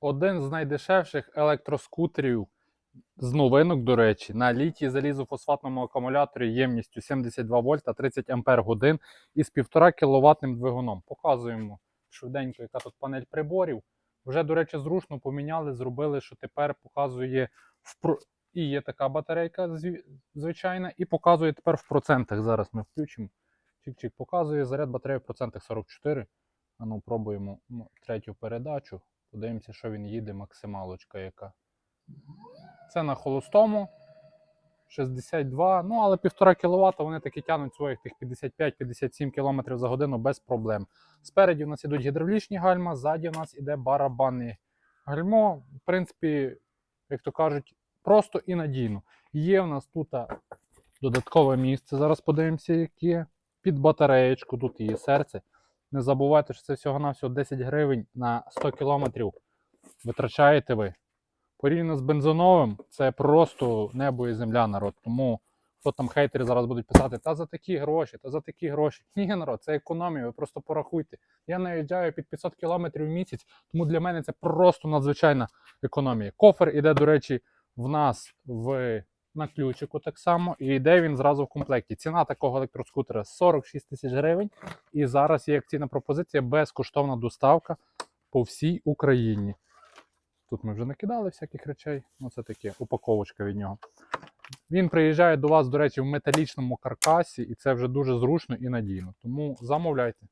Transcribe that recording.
один з найдешевших електроскутерів з новинок, до речі, на літій залізофосфатному акумуляторі ємністю 72 вольта 30 ампер годин із 1,5 кВт двигуном. Показуємо швиденько, яка тут панель приборів. Вже, до речі, зручно поміняли, зробили, що тепер показує в і є така батарейка звичайна, і показує тепер в процентах. Зараз ми включимо. Чик-чик, показує заряд батареї в процентах 44. А ну, пробуємо ну, третю передачу. Подивимося, що він їде, максималочка яка. Це на холостому. 62, ну але 1,5 кВт вони таки тягнуть своїх тих 55-57 км за годину без проблем. Спереді в нас ідуть гідравлічні гальма, ззаді в нас іде барабанне гальмо. В принципі, як то кажуть, просто і надійно. Є в нас тут додаткове місце. Зараз подивимося, яке. Під батареєчку, тут є серце. Не забувайте, що це всього-навсього 10 гривень на 100 км витрачаєте ви. Порівняно з бензиновим, це просто небо і земля, народ. Тому хто там хейтери зараз будуть писати, та за такі гроші, та за такі гроші. Ні, народ, це економія, ви просто порахуйте. Я наїжджаю під 500 км в місяць, тому для мене це просто надзвичайна економія. Кофер іде, до речі, в нас в на ключику так само, і йде він зразу в комплекті. Ціна такого електроскутера 46 тисяч гривень. І зараз є акційна пропозиція, безкоштовна доставка по всій Україні. Тут ми вже накидали всяких речей. Ну, це таке упаковочка від нього. Він приїжджає до вас, до речі, в металічному каркасі, і це вже дуже зручно і надійно. Тому замовляйте.